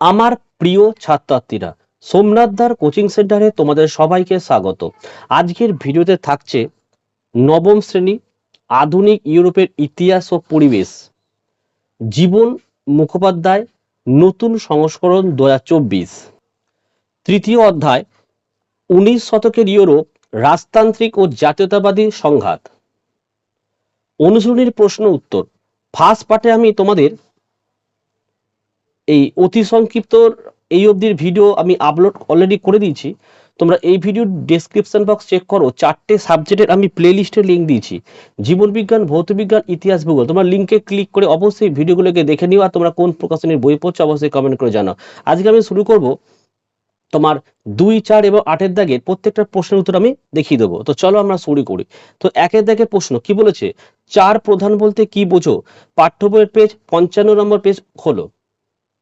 আমার প্রিয় ছাত্রছাত্রীরা সোমনাথদার কোচিং সেন্টারে তোমাদের সবাইকে স্বাগত। আজকের ভিডিওতে থাকছে নবম শ্রেণি আধুনিক ইউরোপের ইতিহাস ও পরিবেশ। জীবন মুখোপাধ্যায়, নতুন সংস্করণ দু হাজার চব্বিশ। তৃতীয় অধ্যায়, উনিশ শতকের ইউরোপ, রাজতান্ত্রিক ও জাতীয়তাবাদী সংঘাত। অনুসরণীর প্রশ্ন উত্তর। ফার্স্ট পার্টে আমি তোমাদের এই অতি সংক্ষিপ্ত এই অবধির ভিডিও আমি আপলোড অলরেডি করে দিয়েছি। তোমরা এই ভিডিওর ডেসক্রিপশন বক্স চেক করো, চারটে সাবজেক্টের আমি প্লে লিস্টের লিঙ্ক দিয়েছি। জীবনবিজ্ঞান ভৌতবিজ্ঞান ইতিহাস ভূগোল, তোমরা লিঙ্কে ক্লিক করে অবশ্যই ভিডিওগুলোকে দেখে নিও আর তোমরা কোন প্রকাশনীর বই পড়ছো অবশ্যই কমেন্ট করে জানাও। আজকে আমি শুরু করব তোমার দুই, চার এবং আটের দাগের প্রত্যেকটা প্রশ্নের উত্তর আমি দেখিয়ে দেবো। তো চলো আমরা শুরু করি। তো একের দাগের প্রশ্ন, কি বলেছে? চার প্রধান বলতে কি বোঝো? পাঠ্য বইয়ের পেজ পঞ্চান্ন নম্বর পেজ হলো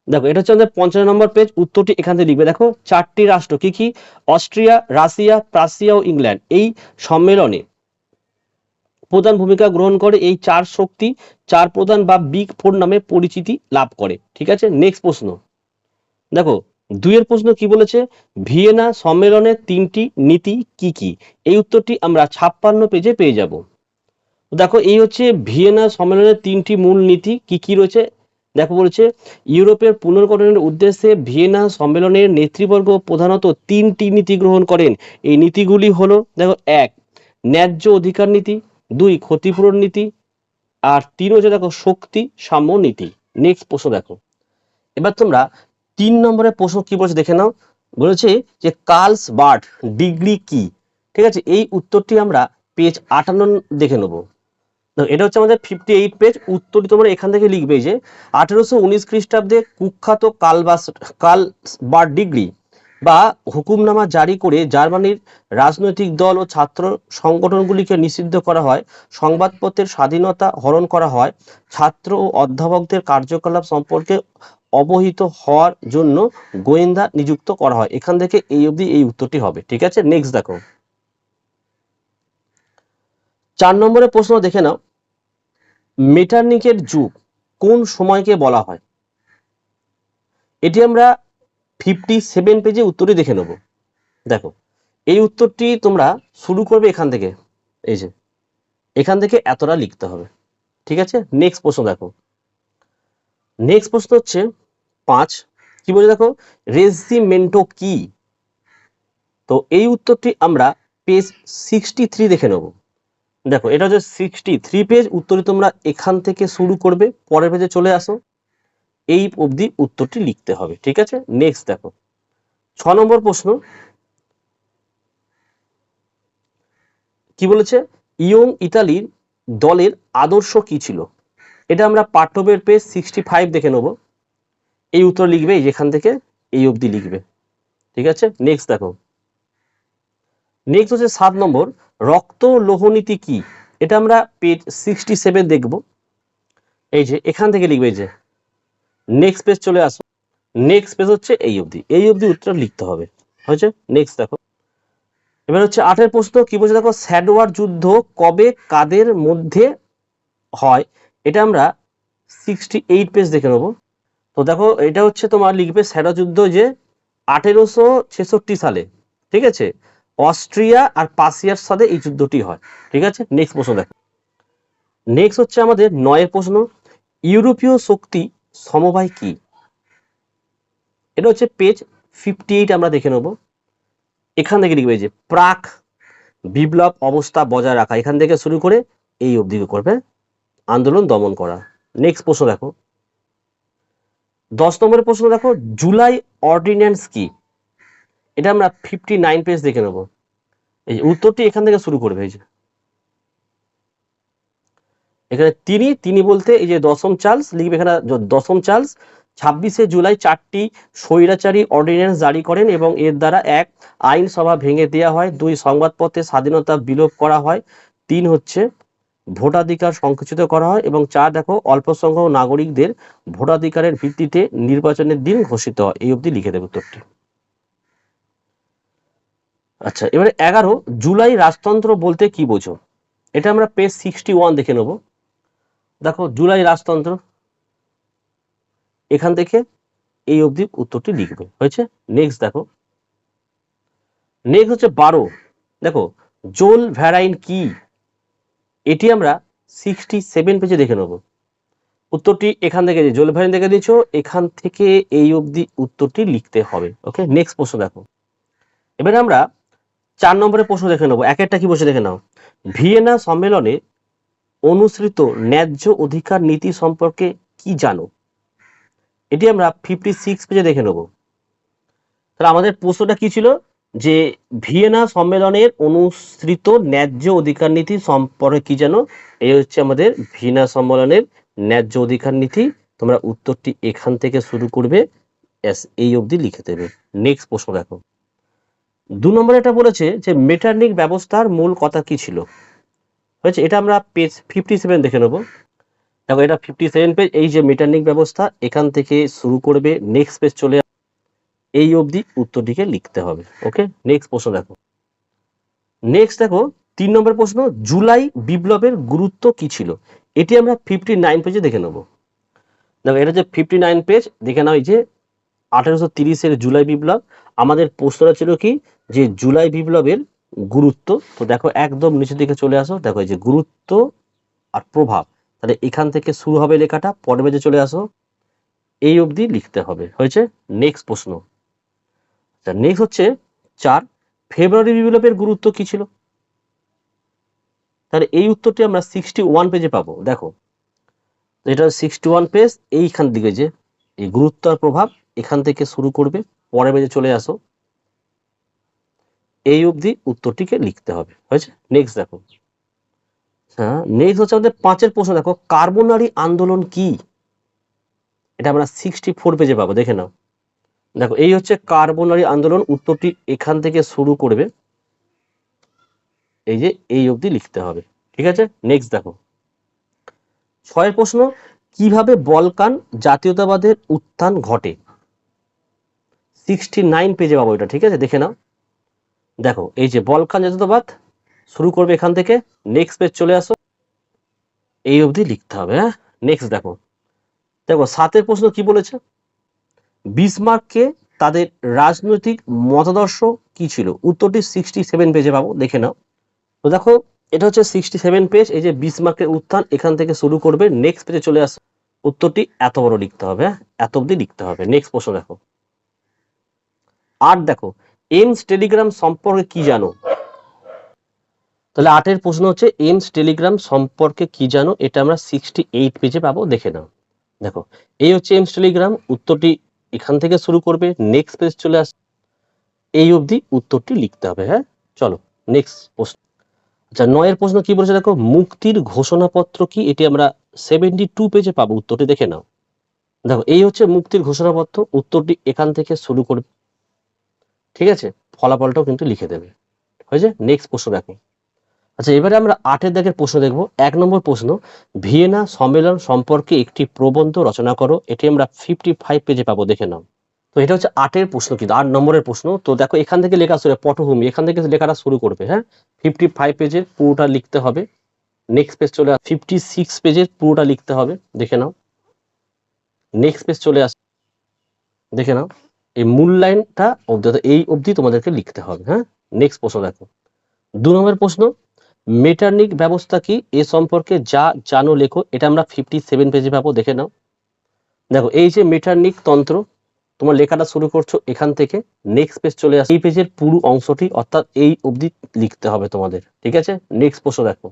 দেখো, এটা হচ্ছে আমাদের পঞ্চান্ন নম্বর পেজ উত্তরটি এখান থেকে লিখবে। দেখো, চারটি রাষ্ট্র কি কি? অস্ট্রিয়া, রাশিয়া প্রাসিয়া ও ইংল্যান্ড। এই সম্মেলনে প্রধান ভূমিকা গ্রহণ করে এই চার শক্তি, চার প্রধান বা বিগ ফোর নামে পরিচিতি লাভ করে। ঠিক আছে? নেক্সট প্রশ্ন। দেখো, দুইয়ের প্রশ্ন কি বলেছে? ভিয়েনা সম্মেলনের তিনটি নীতি কি কি? এই উত্তরটি আমরা ছাপ্পান্ন পেজে পেয়ে যাব। দেখো, এই হচ্ছে ভিয়েনা সম্মেলনের তিনটি মূল নীতি কি কি রয়েছে? দেখো বলেছে, ইউরোপের পুনর্গঠনের উদ্দেশ্যে ভিয়েনা সম্মেলনের নেতৃবর্গ প্রধানত তিনটি নীতি গ্রহণ করেন। এই নীতিগুলি হলো, দেখো, এক, ন্যায্য অধিকার নীতি, দুই, ক্ষতিপূরণ নীতি, আর তিন হচ্ছে, দেখো, শক্তি সাম্য নীতি। নেক্সট প্রশ্ন দেখো। এবার তোমরা তিন নম্বরে প্রশ্ন কি বলছে দেখে নাও। বলেছে যে, কার্লস বার্ট ডিগ্রি কি? ঠিক আছে, এই উত্তরটি আমরা পেজ আটান্ন দেখে নেব। এটা হচ্ছে আমাদের ফিফটি এইট পেজ উত্তরটি তোমরা এখান থেকে লিখবে যে আঠেরোশো উনিশ খ্রিস্টাব্দে কুখ্যাত কালবাস কাল বার ডিগ্রি বা হুকুমনামা জারি করে জার্মানির রাজনৈতিক দল ও ছাত্র সংগঠনগুলিকে নিষিদ্ধ করা হয়। সংবাদপত্রের স্বাধীনতা হরণ করা হয়। ছাত্র ও অধ্যাপকদের কার্যকলাপ সম্পর্কে অবহিত হওয়ার জন্য গোয়েন্দা নিযুক্ত করা হয়। এখান থেকে এই অবধি এই উত্তরটি হবে, ঠিক আছে? নেক্সট দেখো। চার নম্বরের প্রশ্ন দেখে নাও। মেটার্নিকের যুগ কোন সময়কে বলা হয়? এটি আমরা ফিফটি সেভেন পেজে উত্তরটি দেখে নেব। দেখো, এই উত্তরটি তোমরা শুরু করবে এখান থেকে। এই যে, এখান থেকে এতটা লিখতে হবে। ঠিক আছে? নেক্সট প্রশ্ন দেখো। নেক্সট প্রশ্ন হচ্ছে পাঁচ। কি বলছে দেখো? রেজিমেন্টো কি? তো এই উত্তরটি আমরা পেজ সিক্সটি থ্রি দেখে নেব। দেখো, এটা হচ্ছে সিক্সটি থ্রি পেজ উত্তরে তোমরা এখান থেকে শুরু করবে, পরের পেজে চলে আসো। এই অবধি উত্তরটি লিখতে হবে, ঠিক আছে? নেক্সট দেখো, ছ নম্বর প্রশ্ন। কি বলেছে? ইয়ং ইতালির দলের আদর্শ কি ছিল? এটা আমরা পাঠ্যবের পেজ সিক্সটি ফাইভ দেখে নেব। এই উত্তর লিখবে যেখান থেকে এই অবধি লিখবে, ঠিক আছে? নেক্সট দেখো নেক্সট হচ্ছে সাত নম্বর, রক্ত লোহনীতি কি? এটা আমরা পেজ সিক্সটি সেভেন দেখব। এই যে, এখান থেকে লিখবে যে নেক্সট পেজ চলে আসো। নেক্সট পেজ হচ্ছে এই অবধি। এই অবধি উত্তর লিখতে হবে। হয়েছে? নেক্সট দেখো। এবার হচ্ছে আটের প্রশ্ন, কি বলছে? দেখো স্যাডওয়ার যুদ্ধ কবে কাদের মধ্যে হয়? এটা আমরা সিক্সটি এইট পেজ দেখে নেব। তো দেখো, এটা হচ্ছে তোমার লিখবে স্যাডওয়ার যুদ্ধ যে আঠেরোশো ছেষট্টি সালে। ঠিক আছে? অস্ট্রিয়া আর পাসিয়ার সাথে এই যুদ্ধটি হয়। ঠিক আছে? নেক্সট প্রশ্ন দেখো। নেক্সট হচ্ছে আমাদের নয়ের প্রশ্ন। ইউরোপীয় শক্তি সমবায় কি? এটা হচ্ছে পেজ ফিফটি এইট আমরা দেখে নেব। এখান থেকে লিখবে যে, প্রাক বিপ্লব অবস্থা বজায় রাখা। এখান থেকে শুরু করে এই অবধি করবে। আন্দোলন দমন করা। নেক্সট প্রশ্ন দেখো। দশ নম্বরের প্রশ্ন দেখো। জুলাই অর্ডিন্যান্স কি? এটা আমরা ফিফটি নাইন পেজ দেখে নেব। এই উত্তরটি এখান থেকে শুরু করবে, এই যে। এখানে তিনি তিনি বলতে এই যে দশম চার্লস, লিখবে এখানে দশম চার্লস, ছাব্বিশে জুলাই চারটি স্বৈরাচারী অর্ডিন্যান্স জারি করেন এবং এর দ্বারা এক, আইনসভা ভেঙে দেওয়া হয়, দুই সংবাদপত্রের স্বাধীনতা বিলোপ করা হয়, তিন হচ্ছে ভোটাধিকার সংকুচিত করা হয় এবং চার, দেখো অল্প সংখ্যক নাগরিকদের ভোটাধিকারের ভিত্তিতে নির্বাচনের দিন ঘোষিত হয়। এই অবধি লিখে দেবে উত্তরটি। আচ্ছা এবারে এগারো, জুলাই রাজতন্ত্র বলতে কি বোঝো? এটা আমরা পেজ সিক্সটি ওয়ান দেখে নেব। দেখো, জুলাই রাজতন্ত্র। এখান থেকে এই অবধি উত্তরটি লিখবে। হয়েছে? নেক্সট দেখো। নেক্সট হচ্ছে বারো। দেখো, জোল ভ্যারাইন কি? এটি আমরা সিক্সটি সেভেন পেজে দেখে নেব। উত্তরটি এখান থেকে জোল ভ্যারাইন দেখে দিয়েছ, এখান থেকে এই অবধি উত্তরটি লিখতে হবে। ওকে নেক্সট প্রশ্ন দেখো। এবারে আমরা চার নম্বরের প্রশ্ন দেখে নেব। এক একটা কি বসে দেখে নাও। ভিয়েনা সম্মেলনে অনুসৃত ন্যায্য অধিকার নীতি সম্পর্কে কি জানো? এটি আমরা ফিফটি সিক্স পেজে দেখে নেব। তাহলে আমাদের প্রশ্নটা কি ছিল? যে ভিয়েনা সম্মেলনের অনুসৃত ন্যায্য অধিকার নীতি সম্পর্কে কি জানো? এই হচ্ছে আমাদের ভিয়েনা সম্মেলনের ন্যায্য অধিকার নীতি। তোমরা উত্তরটি এখান থেকে শুরু করবে। এই অবধি লিখে দেবে। নেক্সট প্রশ্ন দেখো। দু নম্বরে এটা বলেছে যে মেটার্নিক ব্যবস্থার মূল কথা কি ছিল? হয়েছে, এটা আমরা পেজ ফিফটি সেভেন দেখে নেব। দেখো, এটা ফিফটি সেভেন পেজ এই যে মেটার্নিক ব্যবস্থা, এখান থেকে শুরু করবে নেক্সট পেজ চলে এই অবধি উত্তরটিকে লিখতে হবে ওকে নেক্সট প্রশ্ন দেখো। নেক্সট দেখো, তিন নম্বর প্রশ্ন, জুলাই বিপ্লবের গুরুত্ব কি ছিল? এটি আমরা ফিফটি নাইন পেজে দেখে নেব। দেখো, এটা যে ফিফটি নাইন পেজ দেখে নাও এই যে আঠারোশো তিরিশের জুলাই বিপ্লব, আমাদের প্রশ্নটা ছিল কি? যে জুলাই বিপ্লবের গুরুত্ব, তো দেখো একদম নিচের দিকে চলে আসো, দেখো এই যে গুরুত্ব আর প্রভাব, তাহলে এখান থেকে শুরু হবে লেখাটা, পরের পেজে চলে আসো, এই অবধি লিখতে হবে, হয়েছে? নেক্সট প্রশ্ন। আচ্ছা নেক্সট হচ্ছে চার, ফেব্রুয়ারি বিপ্লবের গুরুত্ব কি ছিল? তাহলে এই উত্তরটি আমরা সিক্সটি ওয়ান পেজে পাবো, দেখো। এটা সিক্সটি ওয়ান পেজ এইখান দিকে যে, এই গুরুত্ব আর প্রভাব এখান থেকে শুরু করবে, পরের বেজে চলে আসো। এই অবধি উত্তরটিকে লিখতে হবে, হয়েছে? নেক্সট দেখো। হ্যাঁ নেক্সট হচ্ছে আমাদের পাঁচের প্রশ্ন। দেখো, কার্বনারি আন্দোলন কি? এটা আমরা সিক্সটি ফোর পেজে পাবো, দেখে নাও। দেখো, এই হচ্ছে কার্বনারি আন্দোলন, উত্তরটি এখান থেকে শুরু করবে। এই যে, এই অবধি লিখতে হবে, ঠিক আছে? নেক্সট দেখো। ছয়ের প্রশ্ন, কীভাবে বলকান জাতীয়তাবাদের উত্থান ঘটে? সিক্সটি নাইন পেজে পাবো এটা, ঠিক আছে? দেখে নাও। দেখো, এই যে বলকান জাতীয়তাবাদ, শুরু করবে এখান থেকে নেক্সট পেজ চলে আসো। এই অবধি লিখতে হবে হ্যাঁ? নেক্সট দেখো। দেখো, সাতের প্রশ্ন কি বলেছে? বিসমার্ককে তাদের রাজনৈতিক মতাদর্শ কি ছিল? উত্তরটি সিক্সটি সেভেন পেজে পাবো, দেখে নাও। তো দেখো, এটা হচ্ছে সিক্সটি সেভেন পেজ এই যে বিসমার্কের উত্থান, এখান থেকে শুরু করবে নেক্সট পেজে চলে আসো। উত্তরটি এত বড় লিখতে হবে হ্যাঁ? এত অবধি লিখতে হবে। নেক্সট প্রশ্ন দেখো। আট দেখো এমস টেলিগ্রাম সম্পর্কে কি জানো? তাহলে আটের প্রশ্ন হচ্ছে এমস টেলিগ্রাম সম্পর্কে কি জানো? এটা আমরা সিক্সটি এইট পেজে পাবো, দেখে নাও। দেখো, এই হচ্ছে এমস টেলিগ্রাম উত্তরটি এখান থেকে শুরু করবে নেক্সট পেজ চলে আস, এই অবধি উত্তরটি লিখতে হবে হ্যাঁ? চলো নেক্সট প্রশ্ন। আচ্ছা নয়ের প্রশ্ন কি বলেছে দেখো? মুক্তির ঘোষণাপত্র কি? এটি আমরা সেভেন্টি টু পেজে পাবো, উত্তরটি দেখে নাও। দেখো, এই হচ্ছে মুক্তির ঘোষণাপত্র, উত্তরটি এখান থেকে শুরু করবে। ঠিক আছে? ফলাফলটাও কিন্তু লিখে দেবে। হয়েছে? নেক্সট প্রশ্ন দেখো। আচ্ছা এবারে আমরা আটের দাগের প্রশ্ন দেখব। এক নম্বর প্রশ্ন, ভিয়েনা সম্মেলন সম্পর্কে একটি প্রবন্ধ রচনা করো। এটি আমরা ফিফটি ফাইভ পেজে পাবো, দেখে নাও। তো এটা হচ্ছে আটের প্রশ্ন কিন্তু, আট নম্বরের প্রশ্ন। তো দেখো, এখান থেকে লেখা শুরু পটভূমি, এখান থেকে লেখাটা শুরু করবে হ্যাঁ? ফিফটি ফাইভ পেজের পুরোটা লিখতে হবে। নেক্সট পেজ চলে ফিফটি সিক্স পেজের পুরোটা লিখতে হবে, দেখে নাও। নেক্সট পেজ চলে আস, দেখে নাও। এই মূল লাইনটা এই অবধি তোমাদেরকে লিখতে হবে হ্যাঁ? নেক্সট প্রশ্ন দেখো। দু নম্বর প্রশ্ন মেটার্নিক ব্যবস্থা কি? এ সম্পর্কে যা জানো লেখো, এটা আমরা ফিফটি সেভেন পেজে পাবো, দেখে নাও। দেখো, এই যে মেটার্নিক তন্ত্র, তোমার লেখাটা শুরু করছ এখান থেকে নেক্সট পেজ চলে আসে এই পেজের পুরো অংশটি অর্থাৎ এই অবধি লিখতে হবে তোমাদের, ঠিক আছে? নেক্সট প্রশ্ন দেখো।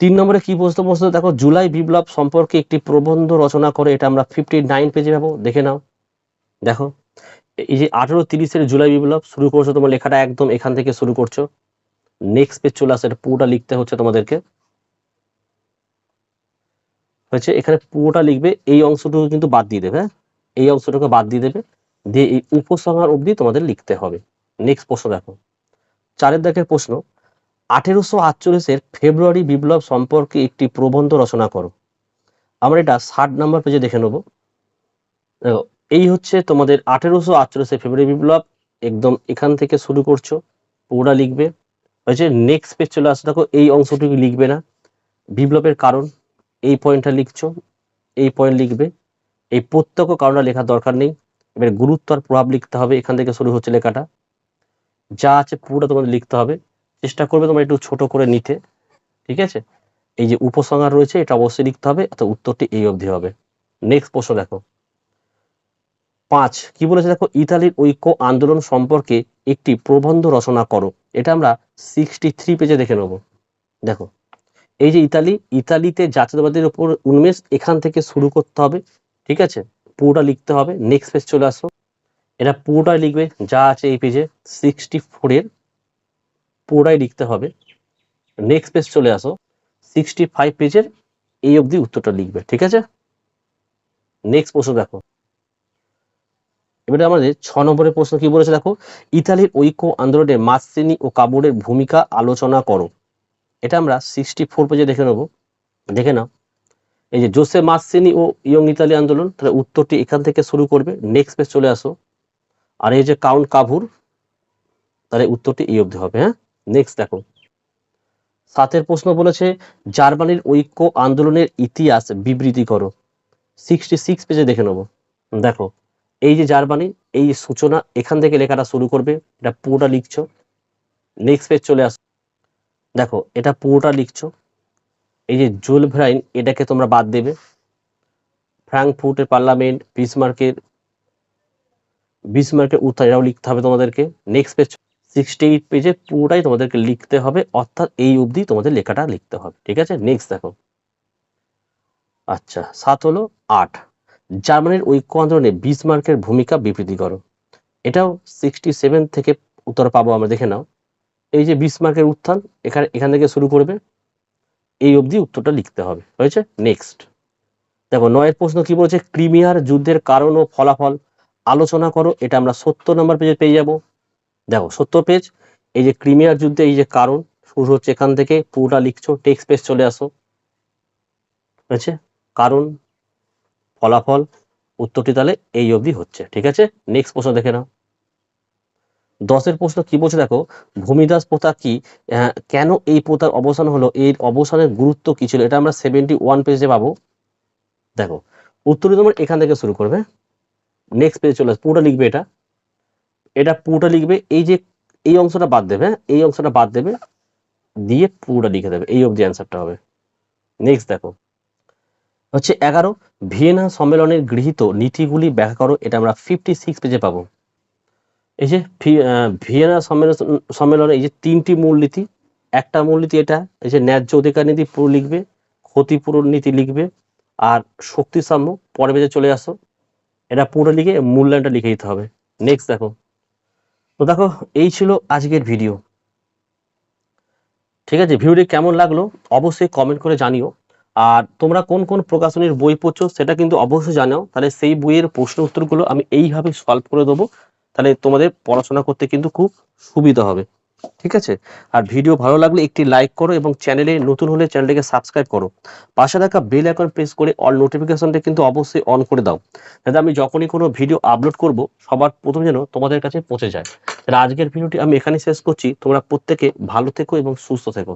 তিন নম্বরে কি প্রশ্ন প্রশ্ন দেখো, জুলাই বিপ্লব সম্পর্কে একটি প্রবন্ধ রচনা করে, এটা আমরা ফিফটি নাইন পেজে পাবো, দেখে নাও। দেখো, এই যে আঠেরো তিরিশের জুলাই বিপ্লব, শুরু করছ তোমার লেখাটা একদম এখান থেকে শুরু করছ। নেক্সট পেজ চলে আসে পুরোটা লিখতে হচ্ছে তোমাদেরকে। হয়েছে, এখানে পুরোটা লিখবে, এই অংশটুকু কিন্তু বাদ দিয়ে দেবে হ্যাঁ? এই অংশটুকু বাদ দিয়ে দেবে, দিয়ে এই উপসংহার অবধি তোমাদের লিখতে হবে। নেক্সট প্রশ্ন দেখো। চারের দাগের প্রশ্ন, আঠেরোশো আটচল্লিশের ফেব্রুয়ারি বিপ্লব সম্পর্কে একটি প্রবন্ধ রচনা করো। আমরা এটা ষাট নাম্বার পেজে দেখে নেব। এই হচ্ছে তোমাদের আঠেরোশো আটচল্লিশের ফেব্রুয়ারি বিপ্লব। একদম এখান থেকে শুরু করছ পুরোটা লিখবে। হয়েছে নেক্সট পেজ চলে আসো, দেখো এই অংশটুকু লিখবে না। বিপ্লবের কারণ, এই পয়েন্টটা লিখছো, এই পয়েন্ট লিখবে। এই প্রত্যেক কারণটা লেখার দরকার নেই। এবার গুরুত্ব আর প্রভাব লিখতে হবে, এখান থেকে শুরু হচ্ছে লেখাটা। যা আছে পুরোটা তোমাদের লিখতে হবে। চেষ্টা করবে তোমরা একটু ছোট করে নিতে, ঠিক আছে? এই যে উপসংহার রয়েছে, এটা অবশ্যই লিখতে হবে, অর্থাৎ উত্তরটি এই অবধি হবে। নেক্সট প্রশ্ন দেখো। পাঁচ, কি বলেছে দেখো, ইতালির ঐক্য আন্দোলন সম্পর্কে একটি প্রবন্ধ রচনা করো। এটা আমরা সিক্সটি থ্রি পেজে দেখে নেব। দেখো, এই যে ইতালি, ইতালিতে জাতীয়তাবাদের উপর উন্মেষ এখান থেকে শুরু করতে হবে, ঠিক আছে? পুরোটা লিখতে হবে নেক্সট পেজ চলে আসো। এটা পুরোটাই লিখবে, যা আছে এই পেজে সিক্সটি ফোরের পুরোটাই লিখতে হবে। নেক্সট পেজ চলে আসো সিক্সটি ফাইভ পেজের এই অবধি উত্তরটা লিখবে, ঠিক আছে? নেক্সট প্রশ্ন দেখো এবারে আমাদের ছ নম্বরের প্রশ্ন কি বলেছে দেখো? ইতালির ঐক্য আন্দোলনে মাসিনি ও কাবুরের ভূমিকা আলোচনা করো। এটা আমরা সিক্সটি ফোর পেজে দেখে নেব। দেখে নাও। এই যে জোসে মাসিনি ও ইয়ং ইতালি আন্দোলন, তাহলে উত্তরটি এখান থেকে শুরু করবে। নেক্সট পেজ চলে আসো। আর এই যে কাউন্ট কাভুর তাহলে উত্তরটি এই অবধি হবে হ্যাঁ? নেক্সট দেখো। সাতের প্রশ্ন বলেছে, জার্মানির ঐক্য আন্দোলনের ইতিহাস বিবৃতি করো। সিক্সটি সিক্স পেজে দেখে নেব। দেখো এই যে জার্মানি এই সূচনা এখান থেকে লেখাটা শুরু করবে, এটা পুরোটা লিখছো। নেক্সট পেজ চলে আস। দেখো, এটা পুরোটা লিখছো। এই যে জুল ভ্রাইন, এটাকে তোমরা বাদ দেবে। ফ্র্যাঙ্কফুর্টের পার্লামেন্ট, বিসমার্কের বিসমার্কের উত্তর, এটাও লিখতে হবে তোমাদেরকে। নেক্সট পেজ সিক্সটি এইট পেজে পুরোটাই তোমাদেরকে লিখতে হবে, অর্থাৎ এই অবধি তোমাদের লেখাটা লিখতে হবে। ঠিক আছে? নেক্সট দেখো। আচ্ছা সাত হলো আট। জার্মানির ঐক্য আন্দোলনে বিসমার্কের ভূমিকা বিবৃতি করো। এটাও সিক্সটি সেভেন থেকে উত্তর পাবো, আমরা দেখে নাও। এই যে বিসমার্কের উত্থান, এখানে, এখান থেকে শুরু করবে। এই অবধি উত্তরটা লিখতে হবে। হয়েছে? নেক্সট দেখো, নয়ের প্রশ্ন কি বলছে? ক্রিমিয়ার যুদ্ধের কারণ ও ফলাফল। আলোচনা করো, এটা আমরা সত্তর নম্বর পেজে পেয়ে যাব। দেখো, সত্তর পেজ এই যে ক্রিমিয়ার যুদ্ধে এই যে কারণ, শুরু হচ্ছে এখান থেকে, পুরোটা লিখছো টেক্সট পেজ চলে আসো। হয়েছে? কারণ ফলাফল উত্তরটি তাহলে এই অবধি হচ্ছে, ঠিক আছে? নেক্সট প্রশ্ন দেখে নাও। দশের প্রশ্ন কি বলছে দেখো, ভূমিদাস প্রথা কি কেন এই প্রথার অবসান হলো, এর অবসানের গুরুত্ব কি ছিল? এটা আমরা সেভেন্টি ওয়ান পেজে পাবো। দেখো, উত্তরটি তোমার এখান থেকে শুরু করবে। নেক্সট পেজে চলে আসবে, পুরোটা লিখবে এটা। এটা পুরোটা লিখবে, এই যে, এই অংশটা বাদ দেবে হ্যাঁ? এই অংশটা বাদ দেবে, দিয়ে পুরোটা লিখে দেবে, এই অবধি অ্যান্সারটা হবে। নেক্সট দেখো। হচ্ছে এগারো, ভিয়েনা সম্মেলনের গৃহীত নীতিগুলি ব্যাখ্যা করো, এটা আমরা ফিফটি সিক্স পেজে পাবো। এই যে ভিয়েনা সম্মেলন, সম্মেলনে এই যে তিনটি মূলনীতি, একটা মূলনীতি এটা, এই যে ন্যায্য অধিকার নীতি পুরো লিখবে, ক্ষতিপূরণ নীতি লিখবে, আর শক্তি সাম্য পরে পেজে চলে আসো, এটা পুরো লিখে মূল্যায়নটা লিখে দিতে হবে। নেক্সট দেখো। তো দেখো, এই ছিল আজকের ভিডিও ঠিক আছে ভিডিওটি কেমন লাগল, অবশ্যই কমেন্ট করে জানিও। আর তোমরা কোন কোন প্রকাশনীর বই পড়ছো সেটা কিন্তু অবশ্যই জানাও। তাহলে সেই বইয়ের প্রশ্ন উত্তরগুলো আমি এইভাবে সলভ করে দেবো। তাহলে তোমাদের পড়াশোনা করতে কিন্তু খুব সুবিধা হবে। ঠিক আছে? আর ভিডিও ভালো লাগলে একটি লাইক করো এবং চ্যানেলে নতুন হলে চ্যানেলটিকে সাবস্ক্রাইব করো। পাশে থাকা বেল আইকন প্রেস করে অল নোটিফিকেশনটা কিন্তু অবশ্যই অন করে দাও। যাতে আমি যখনই কোনো ভিডিও আপলোড করব, সবার প্রথম যেন তোমাদের কাছে পৌঁছে যায়। আজকের ভিডিওটি আমি এখানে শেষ করছি। তোমরা প্রত্যেকে ভালো থেকো এবং সুস্থ থেকো।